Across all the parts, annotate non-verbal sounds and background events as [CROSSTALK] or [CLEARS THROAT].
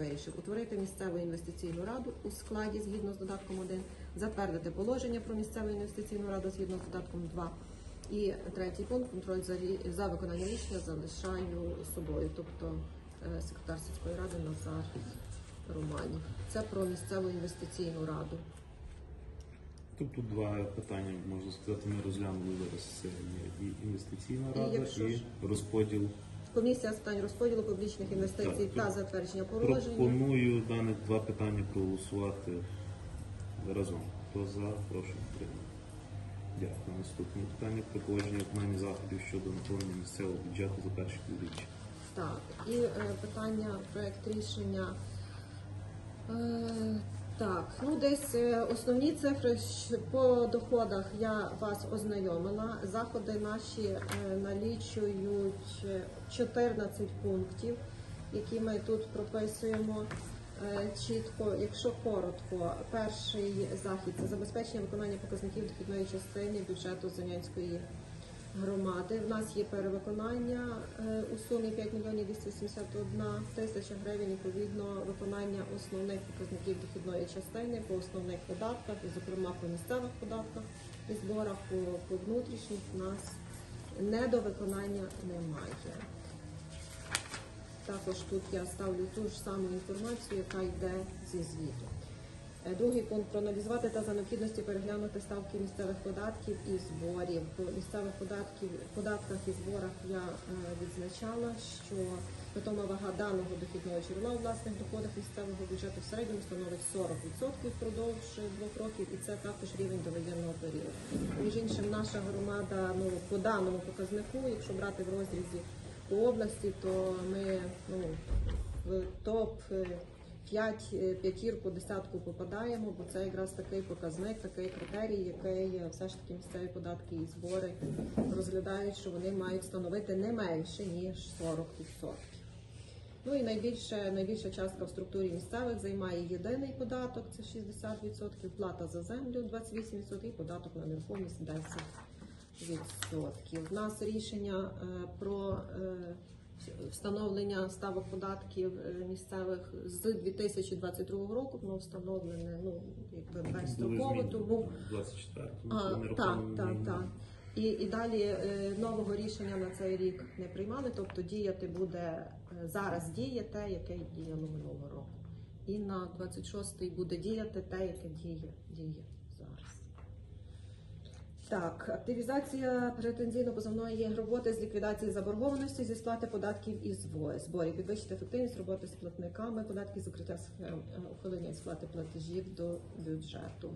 вирішив утворити місцеву інвестиційну раду у складі згідно з додатком 1, затвердити положення про місцеву інвестиційну раду згідно з додатком 2. І третій пункт контроль за, за виконання рішення залишаю собою, тобто е, секретар сільської ради Назар Романів. Це про місцеву інвестиційну раду. Тобто два питання, можна сказати, ми розглянули зараз Це і інвестиційна І рада, якщо і розподіл. Комісія з питань розподілу публічних інвестицій Так, та затвердження положення. Пропоную даних два питання проголосувати разом. Хто за, прошу підтримати. Дякую. Наступне питання про погодження виконання заходів щодо наповнення місцевого бюджету за перші півріччя. Так, і е, питання, проект рішення. Е, так, ну десь е, основні цифри по доходах я вас ознайомила. Заходи наші е, налічують е, 14 пунктів, які ми тут прописуємо. е, Чітко, якщо коротко, перший захід це забезпечення виконання показників дохідної частини бюджету Зеленської громади. В нас є перевиконання е, у сумі 5 мільйонів 271 тисяча гривень. Відповідно, виконання основних показників дохідної частини по основних податках, зокрема по місцевих податках і зборах по, по внутрішніх у нас недовиконання немає. Також тут я ставлю ту ж саму інформацію, яка йде зі звіту. Е, Другий пункт проаналізувати та за необхідності переглянути ставки місцевих податків і зборів. По місцевих податків, податках і зборах я е, відзначала, що питома вага даного дохідного джерела у власних доходах місцевого бюджету в середньому становить 40% впродовж двох років, і це також рівень довоєнного періоду. Між іншим, наша громада ну по даному показнику, якщо брати в розрізі по області, то ми ну в топ. Е, п'ять е, п'ятірку, десятку попадаємо, бо це якраз такий показник, такий критерій, який е, все ж таки місцеві податки і збори розглядають, що вони мають становити не менше ніж 40%. Ну і найбільше, найбільша частка в структурі місцевих займає єдиний податок, це 60%, плата за землю 28% і податок на нерухомість 10%. У нас рішення е, про встановлення ставок податків е, місцевих з 2022 року, воно встановлене ну, якби безстроково, тому 24 а, так, так, так. І, і далі е, нового рішення на цей рік не приймали, тобто діяти буде е, зараз діє те, яке діяло минулого року. І на 26-й буде діяти те, яке діє, діє. Так, активізація претензійно-позовної роботи з ліквідації заборгованості зі сплати податків і зборів, підвищити ефективність роботи з платниками, податки закриття схем ухилення сплати платежів до бюджету.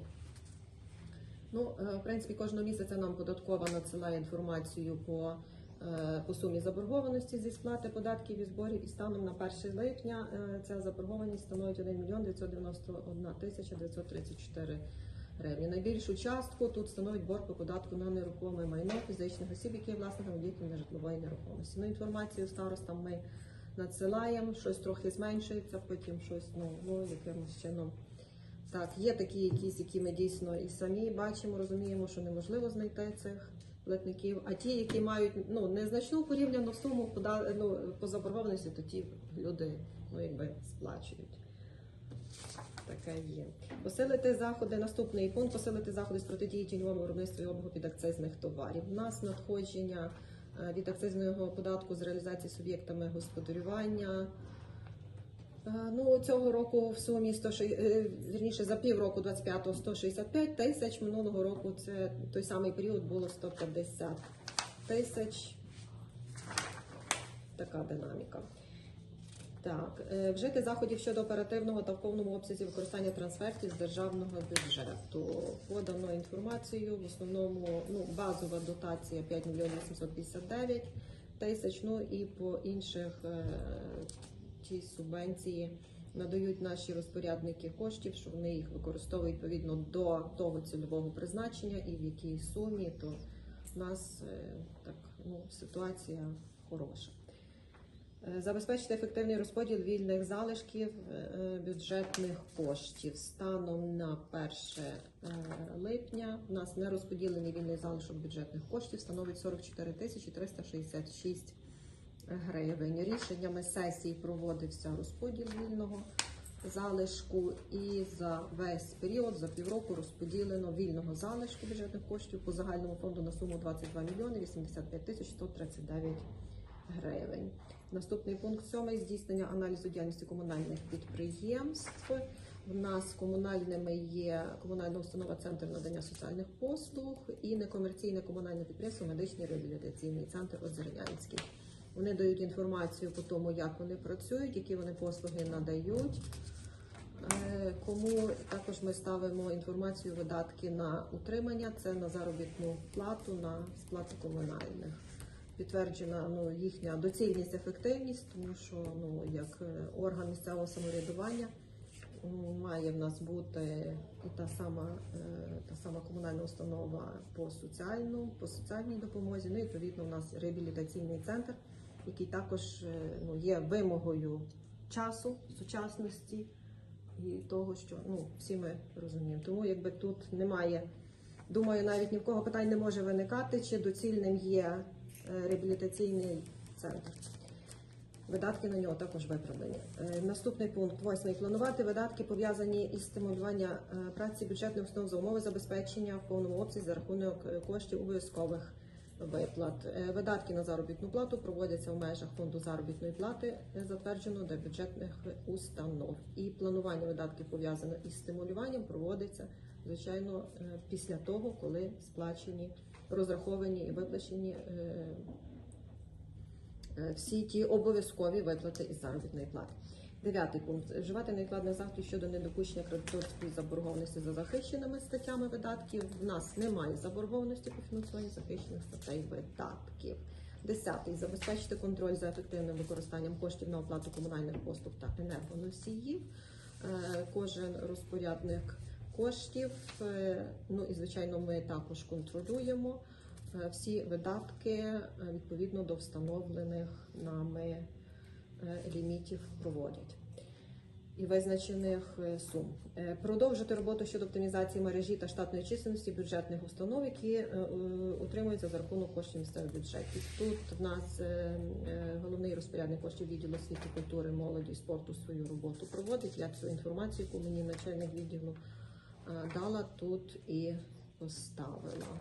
Ну, е, в принципі, кожного місяця нам податкова надсилає інформацію по, е, по сумі заборгованості зі сплати податків і зборів. І станом на 1 липня е, ця заборгованість становить 1 мільйон 991 тисяча 934 гривні. Найбільшу частку тут становить борг по податку на нерухоме майно фізичних осіб, які є власниками об'єктів нежитлової нерухомості. Ну, інформацію старостам ми надсилаємо, щось трохи зменшується, потім щось ну, ну якимось чином. Так, є такі якісь, які ми дійсно і самі бачимо, розуміємо, що неможливо знайти цих платників. А ті, які мають ну незначну порівняну суму ну, по заборгованості, то ті люди ну якби сплачують. Таке є. Посилити заходи. Наступний пункт посилити заходи з протидії тіньовому виробництву і обігу підакцизних товарів. У нас надходження е, від акцизного податку з реалізації суб'єктами господарювання. Е, Ну, цього року в сумі 100, е, вірніше за півроку 25-го 165 тисяч. Минулого року це той самий період було 150 тисяч. Така динаміка. Так, е, вжити заходів щодо оперативного та в повному обсязі використання трансфертів з державного бюджету. Подано інформацію. В основному ну, базова дотація 5 мільйонів 859 тисяч. Ну і по інших е, ті субвенції надають наші розпорядники коштів, що вони їх використовують відповідно до того цільового призначення і в якій сумі, то в нас е, так ну, ситуація хороша. Е, Забезпечити ефективний розподіл вільних залишків е, бюджетних коштів станом на 1 е, липня. У нас нерозподілений вільний залишок бюджетних коштів становить 44 тисячі 366 гривень. Рішеннями сесії проводився розподіл вільного залишку і за весь період, за півроку розподілено вільного залишку бюджетних коштів по загальному фонду на суму 22 мільйони 85 тисяч 139 гривень. Наступний пункт сьомий здійснення аналізу діяльності комунальних підприємств. В нас комунальними є комунальна установа Центр надання соціальних послуг і некомерційне комунальне підприємство Медичний реабілітаційний центр Озернянський. Вони дають інформацію по тому, як вони працюють, які вони послуги надають. Е, Кому також ми ставимо інформацію видатки на утримання, це на заробітну плату, на сплату комунальних. Підтверджена ну, їхня доцільність, ефективність, тому що ну, як е, орган місцевого самоврядування має в нас бути і та сама, е, та сама комунальна установа по соціальну, по соціальній допомозі. Ну і відповідно у нас реабілітаційний центр, який також е, ну, є вимогою часу, сучасності і того, що ну всі ми розуміємо. Тому якби тут немає, думаю, навіть ні в кого питань не може виникати, чи доцільним є реабілітаційний центр. Видатки на нього також виправлені. Е, Наступний пункт восьмий. Планувати видатки пов'язані із стимулюванням е, праці бюджетних установ за умови забезпечення в повному обсязі за рахунок е, коштів обов'язкових виплат. Е, Видатки на заробітну плату проводяться в межах фонду заробітної плати, е, затвердженого для бюджетних установ. І планування видатків пов'язане із стимулюванням проводиться звичайно е, після того, коли сплачені, розраховані і виплачені е, е, всі ті обов'язкові виплати із заробітної плати. Дев'ятий пункт вживати невідкладних заходів щодо недопущення кредиторської заборгованості за захищеними статтями видатків. В нас немає заборгованості по фінансуванню захищених статей видатків. Десятий забезпечити контроль за ефективним використанням коштів на оплату комунальних послуг та енергоносіїв. Е, Кожен розпорядник коштів. е, Ну і звичайно, ми також контролюємо е, всі видатки е, відповідно до встановлених нами лімітів проводять. І визначених сум продовжити роботу щодо оптимізації мережі та штатної численності бюджетних установ, які утримуються за рахунок коштів місцевих бюджетів. Тут в нас головний розпорядник коштів відділу освіти, культури, молоді спорту свою роботу проводить. Я цю інформацію, яку мені начальник відділу дала, тут і поставила.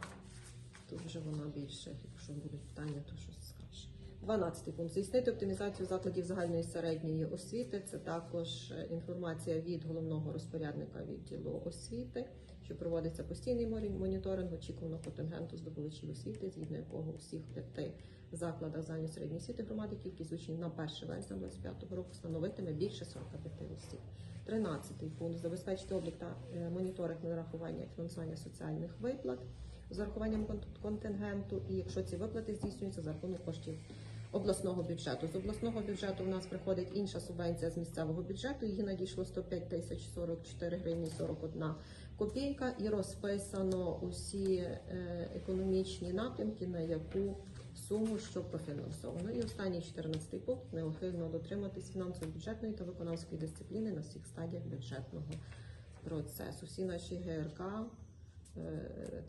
Тут вже вона більше, якщо будуть питання, то щось скаже. 12 пункт. Здійснити оптимізацію закладів загальної середньої освіти. Це також е, інформація від головного розпорядника відділу освіти, що проводиться постійний моніторинг очікуваного контингенту здобувачів освіти, згідно якого у всіх п'яти закладах загальної середньої освіти громади кількість учнів на 1 вересня 2025 року становитиме більше 45 осіб. 13 пункт. Забезпечити облік та е, моніторинг нарахування і фінансування соціальних виплат з урахуванням кон- контингенту, і якщо ці виплати здійснюються за рахунок коштів обласного бюджету. З обласного бюджету у нас приходить інша субвенція з місцевого бюджету. Її надійшло 105 тисяч 44 гривні 41 копійка, і розписано усі е, економічні напрямки, на яку суму що профінансовано. І останній 14 пункт неухильно дотриматись фінансово-бюджетної та виконавської дисципліни на всіх стадіях бюджетного процесу. Всі наші ГРК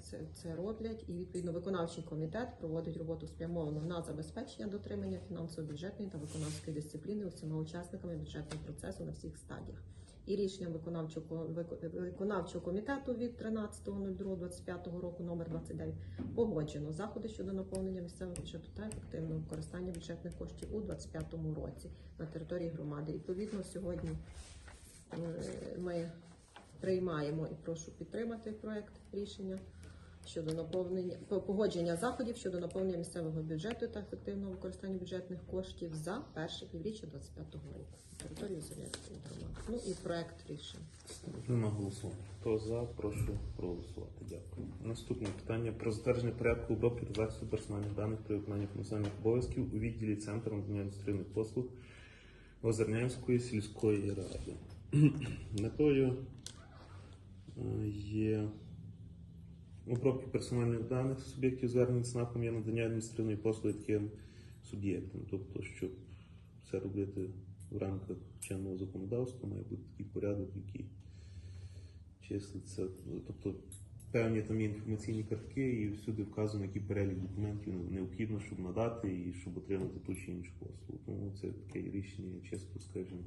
це, це роблять, і відповідно виконавчий комітет проводить роботу спрямовану на забезпечення дотримання фінансово-бюджетної та виконавської дисципліни усіма учасниками бюджетного процесу на всіх стадіях. І рішенням виконавчого виконавчого комітету від 13.02.25 року номер 29 погоджено заходи щодо наповнення місцевого бюджету та ефективного використання бюджетних коштів у 2025 році на території громади. Відповідно, сьогодні е, ми приймаємо і прошу підтримати проект рішення щодо наповнення погодження заходів щодо наповнення місцевого бюджету та ефективного використання бюджетних коштів за перше півріччя 2025 року на території Зеленської громади. Ну і проект рішення. Ставлю голосування. Хто за, прошу проголосувати. Дякую. Наступне питання про затвердження порядку та захисту персональних даних при виконанні функціональних обов'язків у відділі Центру надання адміністративних послуг Озернянської сільської ради. Метою є обробки персональних даних суб'єктів звернень ЦНАПом є надання адміністративної послуги таким суб'єктам, тобто, щоб все робити в рамках чинного законодавства, має бути такий порядок, який числиться. Тобто певні там є інформаційні картки, і всюди вказано, який перелік документів необхідно, щоб надати і щоб отримати ту чи іншу послугу. Тому це таке рішення, чесно скажімо,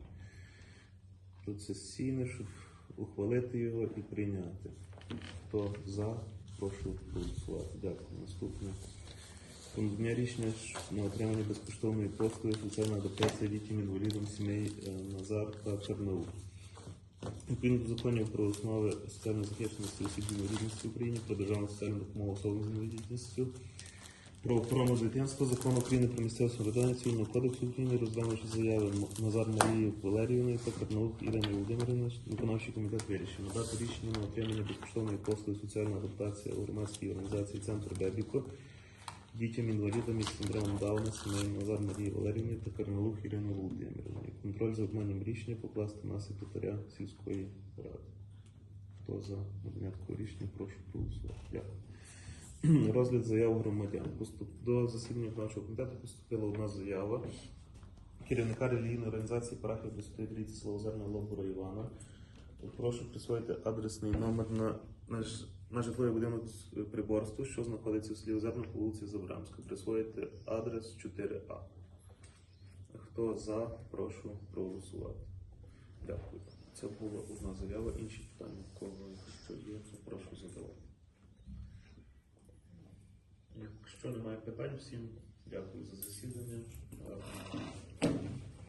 процесійне, щоб ухвалити його і прийняти. Хто за, прошу проголосувати. Дякую. Наступне. Про надання рішення на отримання безкоштовної послуги соціальна адаптація дітям інвалідам сімей е, Назар та Карнаук. Відповідно до законів про основи соціальної захищеності осіб в Україні, про державну соціальну допомогу особам з інвалідністю, про охорону дитинства, закон України про місцеве самоврядування цивільного кодексу України, розглянувши заяви Назар Марії Валеріївни та Карнаук Ірини Володимирівни, виконавчий комітет вирішив надати рішення на отримання безкоштовної послуги соціальна адаптація у громадській організації Центр Бебіко дітям інвалідам із синдромом Дауна, сімей Назар Марії Валерівни та Карналух Ірини Володимирівни. Контроль за виконанням рішення покласти на секретаря сільської ради. Хто за надання такого рішення, прошу проголосувати. Дякую. [CLEARS THROAT] Розгляд заяв громадян. До засідання нашого комітету поступила одна заява керівника релігійної організації парафії Пресвятої Трійці Славозерна Лобура Івана. Прошу присвоїти адресний номер на, на, на житловий будинок приборства, що знаходиться в селі вулиці Забрамська. Присвоїти адрес 4А. Хто за, прошу проголосувати. Дякую. Це була одна заява. Інші питання, кого що є, то прошу задавати. Якщо немає питань, всім дякую за засідання.